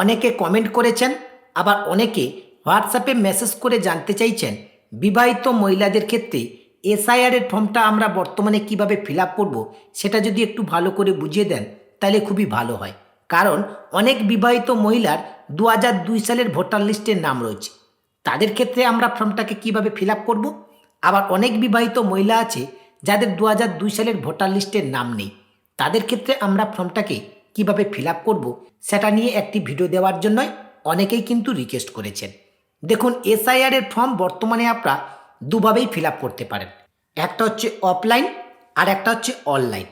অনেকে কমেন্ট করেছেন, আবার অনেকে হোয়াটসঅ্যাপে মেসেজ করে জানতে চাইছেন, বিবাহিত মহিলাদের ক্ষেত্রে এসআইআরের ফর্মটা আমরা বর্তমানে কীভাবে ফিল আপ করব, সেটা যদি একটু ভালো করে বুঝিয়ে দেন, তাহলে খুবই ভালো হয়। কারণ অনেক বিবাহিত মহিলার দু দুই সালের ভোটার লিস্টের নাম রয়েছে। তাদের ক্ষেত্রে আমরা ফর্মটাকে কীভাবে ফিল আপ করব? আবার অনেক বিবাহিত মহিলা আছে, যাদের দু দুই সালের ভোটার লিস্টের নাম নেই। তাদের ক্ষেত্রে আমরা ফর্মটাকে কীভাবে ফিল আপ করব সেটা নিয়ে একটি ভিডিও দেওয়ার জন্যই অনেকেই কিন্তু রিকোয়েস্ট করেছেন। দেখুন এসআইআর এর ফর্ম বর্তমানে আপনারা দুভাবেই ফিল আপ করতে পারেন। একটা হচ্ছে অফলাইন আর একটা হচ্ছে অনলাইন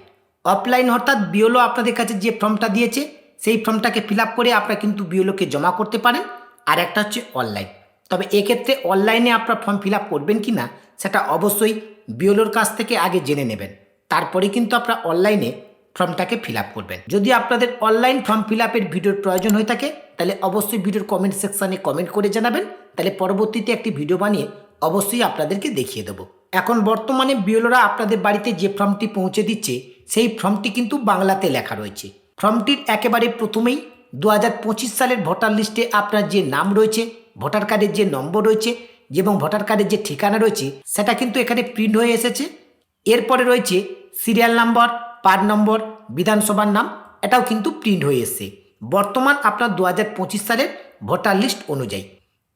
অফলাইন অর্থাৎ বিওলো আপনাদের কাছে যে ফর্মটা দিয়েছে, সেই ফর্মটাকে ফিল আপ করে আপনারা কিন্তু বিওলোকে জমা করতে পারেন আর একটা হচ্ছে অনলাইন তবে এক্ষেত্রে অনলাইনে আপনার ফর্ম ফিল আপ করবেন কি না, সেটা অবশ্যই বিওলোর কাছ থেকে আগে জেনে নেবেন। তারপরে কিন্তু আপনারা অনলাইনে ফর্মটাকে ফিল আপ করবেন। যদি আপনাদের অনলাইন ফর্ম ফিল আপের ভিডিওর প্রয়োজন হয়ে থাকে, তাহলে অবশ্যই ভিডিওর কমেন্ট সেকশানে কমেন্ট করে জানাবেন। তাহলে পরবর্তীতে একটি ভিডিও বানিয়ে অবশ্যই আপনাদেরকে দেখিয়ে দেবো। এখন বর্তমানে বিওলোরা আপনাদের বাড়িতে যে ফর্মটি পৌঁছে দিচ্ছে, সেই ফর্মটি কিন্তু বাংলাতে লেখা রয়েছে। ফর্মটির একেবারে প্রথমেই দু হাজার পঁচিশ সালের ভোটার লিস্টে আপনার যে নাম রয়েছে, ভোটার কার্ডের যে নম্বর রয়েছে এবং ভোটার কার্ডের যে ঠিকানা রয়েছে, সেটা কিন্তু এখানে প্রিন্ট হয়ে এসেছে। এরপরে রয়েছে সিরিয়াল নাম্বার পার নম্বর বিধানসভার নাম, এটাও কিন্তু প্রিন্ট হয়ে এসছে। বর্তমান আপনার দু হাজার পঁচিশ সালের ভোটার লিস্ট অনুযায়ী।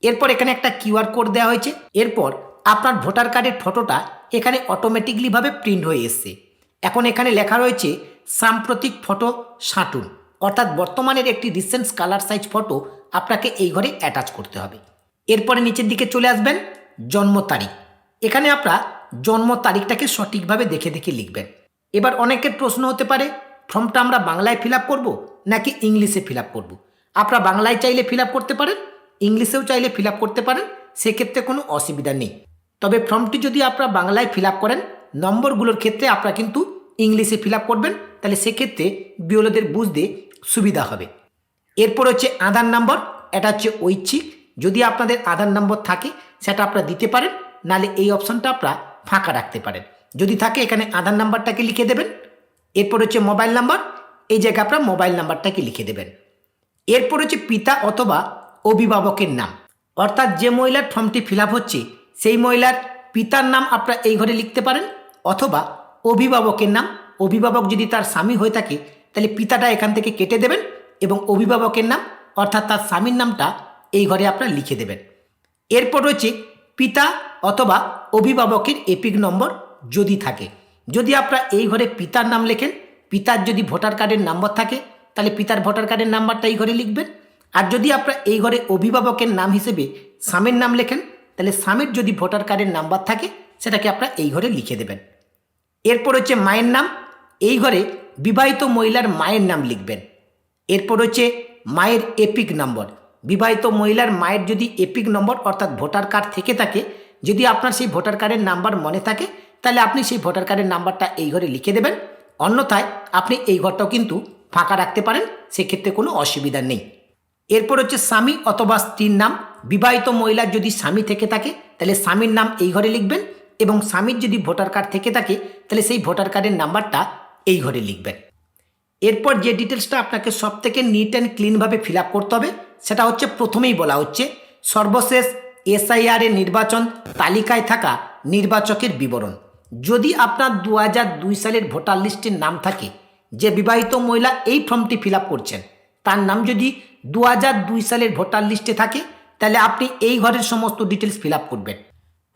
এরপর এখানে একটা কিউআর কোড দেওয়া হয়েছে। এরপর আপনার ভোটার কার্ডের ফটোটা এখানে অটোমেটিকলিভাবে প্রিন্ট হয়ে এসছে। এখন এখানে লেখা রয়েছে, সাম্প্রতিক ফটো সাঁটুন অর্থাৎ বর্তমানের একটি রিসেন্ট কালার সাইজ ফটো আপনাকে এই ঘরে অ্যাটাচ করতে হবে। এরপরে নিচের দিকে চলে আসবেন, জন্ম তারিখ। এখানে আপনারা জন্ম তারিখটাকে সঠিকভাবে দেখে দেখে লিখবেন। এবার অনেকের প্রশ্ন হতে পারে, ফর্মটা আমরা বাংলায় ফিল আপ করব নাকি ইংলিশে ফিল আপ করব? আপনারা বাংলায় চাইলে ফিল আপ করতে পারেন, ইংলিশেও চাইলে ফিল আপ করতে পারেন, সেক্ষেত্রে কোনো অসুবিধা নেই। তবে ফর্মটি যদি আপনারা বাংলায় ফিল আপ করেন, নম্বরগুলোর ক্ষেত্রে আপনারা কিন্তু ইংলিশে ফিল আপ করবেন, তাহলে সেক্ষেত্রে বিওলোদের বুঝতে সুবিধা হবে। এরপর হচ্ছে আধার নাম্বার, এটা হচ্ছে ঐচ্ছিক। যদি আপনাদের আধার নম্বর থাকে, সেটা আপনারা দিতে পারেন নালে এই অপশনটা আপনারা ফাঁকা রাখতে পারেন। যদি থাকে এখানে আধার নাম্বারটাকে লিখে দেবেন। এরপর হচ্ছে মোবাইল নাম্বার, এই জায়গায় আপনার মোবাইল নাম্বারটাকে লিখে দেবেন। এরপর হচ্ছে পিতা অথবা অভিভাবকের নাম। অর্থাৎ যে মহিলার ফর্মটি ফিল হচ্ছে, সেই মহিলার পিতার নাম আপনারা এই ঘরে লিখতে পারেন অথবা অভিভাবকের নাম। অভিভাবক যদি তার স্বামী হয়ে থাকে, তাহলে পিতাটা এখান থেকে কেটে দেবেন এবং অভিভাবকের নাম, অর্থাৎ তার স্বামীর নামটা এই ঘরে আপনারা লিখে দেবেন। এরপর রয়েছে পিতা অথবা অভিভাবকের এপিক নম্বর যদি থাকে। যদি আপনারা এই ঘরে পিতার নাম লেখেন, পিতার যদি ভোটার কার্ডের নাম্বার থাকে, তাহলে পিতার ভোটার কার্ডের নাম্বারটা এই ঘরে লিখবেন। আর যদি আপনারা এই ঘরে অভিভাবকের নাম হিসেবে স্বামীর নাম লেখেন, তাহলে স্বামীর যদি ভোটার কার্ডের নাম্বার থাকে, সেটাকে আপনারা এই ঘরে লিখে দেবেন। এরপর হচ্ছে মায়ের নাম। এই ঘরে বিবাহিত মহিলার মায়ের নাম লিখবেন। এরপর হচ্ছে মায়ের এপিক নম্বর। বিবাহিত মহিলার মায়ের যদি এপিক নম্বর, অর্থাৎ ভোটার কার্ড থেকে থাকে, যদি আপনার সেই ভোটার কার্ডের নাম্বার মনে থাকে তাহলে আপনি সেই ভোটার কার্ডের নাম্বারটা এই ঘরে লিখে দেবেন। অন্যথায় আপনি এই ঘরটাও কিন্তু ফাঁকা রাখতে পারেন, সেক্ষেত্রে কোনো অসুবিধা নেই। এরপর হচ্ছে স্বামী অথবা স্ত্রীর নাম। বিবাহিত মহিলার যদি স্বামী থেকে থাকে, তাহলে স্বামীর নাম এই ঘরে লিখবেন এবং স্বামীর যদি ভোটার কার্ড থেকে থাকে, তাহলে সেই ভোটার কার্ডের নাম্বারটা এই ঘরে লিখবেন। এরপর যে ডিটেলসটা আপনাকে সব থেকে নিট অ্যান্ড ক্লিনভাবে ফিল আপ করতে হবে, সেটা হচ্ছে প্রথমেই বলা হচ্ছে, সর্বশেষ এসআইআর এর নির্বাচন তালিকায় থাকা নির্বাচকের বিবরণ। যদি আপনার দু দুই সালের ভোটার লিস্টের নাম থাকে, যে বিবাহিত মহিলা এই ফর্মটি ফিল করছেন, তার নাম যদি দু দুই সালের ভোটার লিস্টে থাকে, তাহলে আপনি এই ঘরের সমস্ত ডিটেলস ফিল করবেন।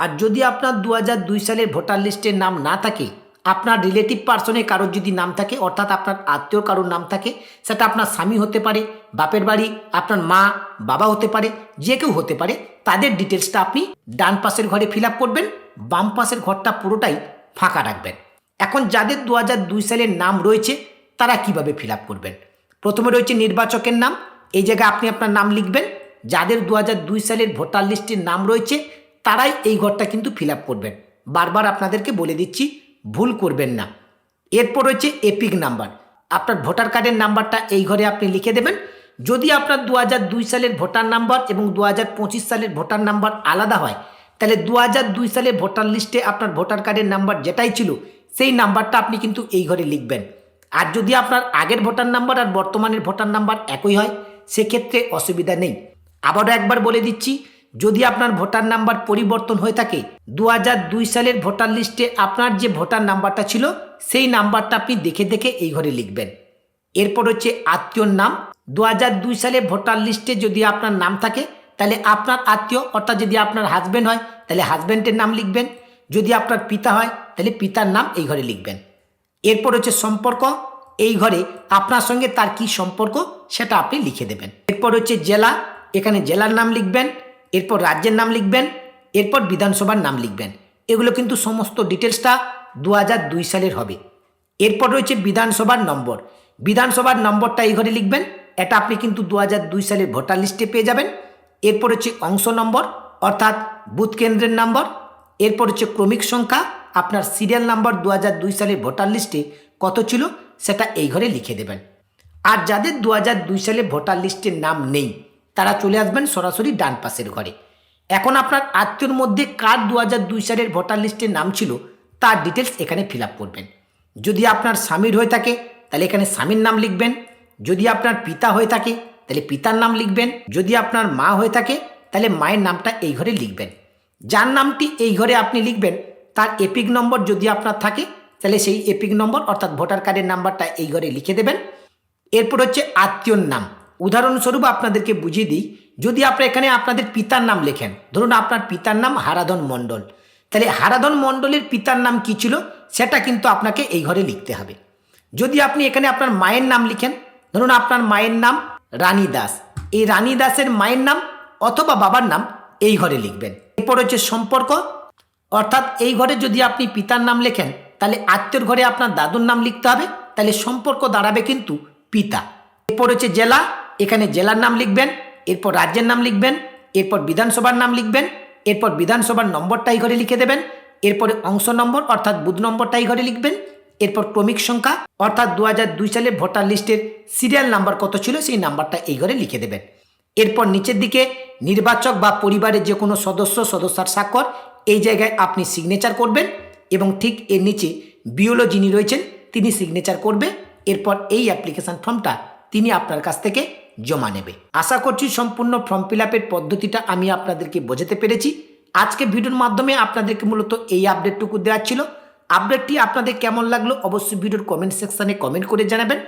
আর যদি আপনার দু দুই সালের ভোটার লিস্টের নাম না থাকে, আপনার রিলেটিভ পার্সনে কারোর যদি নাম থাকে, অর্থাৎ আপনার আত্মীয় কারোর নাম থাকে, সেটা আপনার স্বামী হতে পারে, বাপের বাড়ি, আপনার মা, বাবা হতে পারে, যে কেউ হতে পারে, তাদের ডিটেলসটা আপনি ডান পাশের ঘরে ফিল করবেন। বাম পাশের ঘরটা পুরোটাই ফাঁকা রাখবেন। এখন যাদের দু দুই সালের নাম রয়েছে, তারা কীভাবে ফিল করবেন? প্রথমে রয়েছে নির্বাচকের নাম। এই জায়গায় আপনি আপনার নাম লিখবেন। যাদের দু দুই সালের ভোটার লিস্টের নাম রয়েছে, তারাই এই ঘরটা কিন্তু ফিল করবেন। বারবার আপনাদেরকে বলে দিচ্ছি, ভুল করবেন না। এরপর রয়েছে এপিক নাম্বার। আপনার ভোটার কার্ডের নাম্বারটা এই ঘরে আপনি লিখে দেবেন। যদি আপনার দু সালের ভোটার নাম্বার এবং দু হাজার পঁচিশ সালের ভোটার নাম্বার আলাদা হয় তাহলে দু দুই সালের ভোটার লিস্টে আপনার ভোটার কার্ডের নাম্বার যেটাই ছিল, সেই নাম্বারটা আপনি কিন্তু এই ঘরে লিখবেন। আর যদি আপনার আগের ভোটার নাম্বার আর বর্তমানের ভোটার নাম্বার একই হয়, সেক্ষেত্রে অসুবিধা নেই। আবারও একবার বলে দিচ্ছি, যদি আপনার ভোটার নাম্বার পরিবর্তন হয়ে থাকে দু দুই সালের ভোটার লিস্টে আপনার যে ভোটার নাম্বারটা ছিল, সেই নাম্বারটা আপনি দেখে দেখে এই ঘরে লিখবেন। এরপর হচ্ছে আত্মীয়র নাম। দু দুই সালে ভোটার লিস্টে যদি আপনার নাম থাকে তাহলে আপনার আত্মীয়, অর্থাৎ যদি আপনার হাজব্যান্ড হয়, তাহলে হাজব্যান্ডের নাম লিখবেন। যদি আপনার পিতা হয়, তাহলে পিতার নাম এই ঘরে লিখবেন। এরপর হচ্ছে সম্পর্ক। এই ঘরে আপনার সঙ্গে তার কি সম্পর্ক, সেটা আপনি লিখে দেবেন। এরপর হচ্ছে জেলা। এখানে জেলার নাম লিখবেন, এরপর রাজ্যের নাম লিখবেন, এরপর বিধানসভার নাম লিখবেন। এগুলো কিন্তু সমস্ত ডিটেলসটা দু দুই সালের হবে। এরপর রয়েছে বিধানসভার নম্বর। বিধানসভার নম্বরটা এই ঘরে লিখবেন। এটা আপনি কিন্তু দু দুই সালের ভোটার লিস্টে পেয়ে যাবেন। এরপর হচ্ছে অংশ নম্বর, অর্থাৎ বুথ কেন্দ্রের নম্বর। এরপর হচ্ছে ক্রমিক সংখ্যা। আপনার সিরিয়াল নাম্বার দু হাজার দুই সালের ভোটার লিস্টে কত ছিল সেটা এই ঘরে লিখে দেবেন। আর যাদের দু হাজার দুই সালে ভোটার লিস্টের নাম নেই, তারা চলে আসবেন সরাসরি ডান পাশের ঘরে। এখন আপনার আত্মীয়র মধ্যে কার দু হাজার দুই সালের ভোটার লিস্টের নাম ছিল, তার ডিটেলস এখানে ফিল আপ করবেন। যদি আপনার স্বামীর হয়ে থাকে, তাহলে এখানে স্বামীর নাম লিখবেন। যদি আপনার পিতা হয়ে থাকে তাহলে পিতার নাম লিখবেন। যদি আপনার মা হয়ে থাকে, তাহলে মায়ের নামটা এই ঘরে লিখবেন। যার নামটি এই ঘরে আপনি লিখবেন, তার এপিক নম্বর যদি আপনার থাকে, তাহলে সেই এপিক নম্বর অর্থাৎ ভোটার কার্ডের নাম্বারটা এই ঘরে লিখে দেবেন। এরপর হচ্ছে আত্মীয়র নাম। উদাহরণস্বরূপ আপনাদেরকে বুঝিয়ে দিই, যদি আপনারা এখানে আপনাদের পিতার নাম লেখেন, ধরুন আপনার পিতার নাম হারাধন মণ্ডল। তাহলে হারাধন মণ্ডলের পিতার নাম কি ছিল? সেটা কিন্তু আপনাকে এই ঘরে লিখতে হবে। যদি আপনি এখানে আপনার মায়ের নাম লিখেন, ধরুন আপনার মায়ের নাম রানী দাস। এই রানী দাসের মায়ের নাম অথবা বাবার নাম এই ঘরে লিখবেন। এরপর হচ্ছে সম্পর্ক। অর্থাৎ এই ঘরে যদি আপনি পিতার নাম লেখেন, তাহলে আত্মীয়র ঘরে আপনার দাদুর নাম লিখতে হবে, তাহলে সম্পর্ক দাঁড়াবে কিন্তু পিতা। এরপর হচ্ছে জেলা। এখানে জেলার নাম লিখবেন, এরপর রাজ্যের নাম লিখবেন, এরপর বিধানসভার নাম লিখবেন, এরপর বিধানসভার নম্বরটা এই ঘরে লিখে দেবেন, এরপরে অংশ নম্বর অর্থাৎ বুথ নম্বরটা এই ঘরে লিখবেন এরপর ক্রমিক সংখ্যা, অর্থাৎ দু হাজার দুই সালে ভোটার লিস্টের সিরিয়াল নাম্বার কত ছিল, সেই নাম্বারটা এই ঘরে লিখে দেবেন। এরপর নিচের দিকে নির্বাচক বা পরিবারের যে কোনো সদস্য, সদস্যার স্বাক্ষর, এই জায়গায় আপনি সিগনেচার করবেন এবং ঠিক এর নিচে বিওলো যিনি রয়েছেন, তিনি সিগনেচার করবে। এরপর এই অ্যাপ্লিকেশান ফর্মটা তিনি আপনার কাছ থেকে জমা নেবে। আশা করছি সম্পূর্ণ ফর্ম ফিল আপের পদ্ধতিটা আমি আপনাদেরকে বোঝাতে পেরেছি। আজকে ভিডিওর মাধ্যমে আপনাদেরকে মূলত এই আপডেটটুকু দেওয়া ছিল। আপডেটটি আপনাদের কেমন লাগল অবশ্যই ভিডিওর কমেন্ট সেকশানে কমেন্ট করে জানাবেন।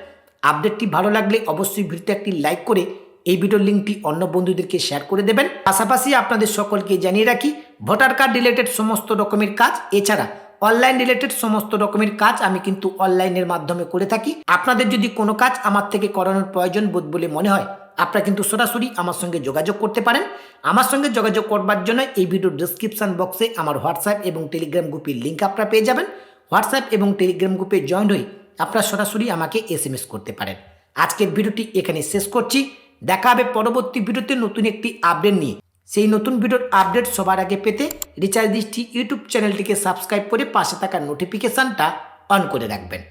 আপডেটটি ভালো লাগলে অবশ্যই ভিডিওতে একটি লাইক করে এই ভিডিওর লিঙ্কটি অন্য বন্ধুদেরকে শেয়ার করে দেবেন। পাশাপাশি আপনাদের সকলকে জানিয়ে রাখি ভোটার কার্ড রিলেটেড সমস্ত রকমের কাজ, এছাড়া অনলাইন রিলেটেড সমস্ত রকমের কাজ আমি কিন্তু অনলাইনের মাধ্যমে করে থাকি। আপনাদের যদি কোনো কাজ আমার থেকে করানোর প্রয়োজন বোধ বলে মনে হয় আপনারা কিন্তু সরাসরি আমার সঙ্গে যোগাযোগ করতে পারেন। আমার সঙ্গে যোগাযোগ করবার জন্য এই ভিডিওর ডিসক্রিপশন বক্সে আমার হোয়াটসঅ্যাপ এবং টেলিগ্রাম গ্রুপের লিঙ্ক আপনারা পেয়ে যাবেন। হোয়াটসঅ্যাপ এবং টেলিগ্রাম গ্রুপে জয়েন হয়ে আপনারা সরাসরি আমাকে এস করতে পারেন। আজকের ভিডিওটি এখানে শেষ করছি। দেখা হবে পরবর্তী ভিডিওতে নতুন একটি আপডেট নিয়ে। সেই নতুন ভিডিওর আপডেট সবার আগে পেতে রিচার্জ দৃষ্টি ইউটিউব চ্যানেলটিকে সাবস্ক্রাইব করে পাশে থাকা নোটিফিকেশানটা অন করে রাখবেন।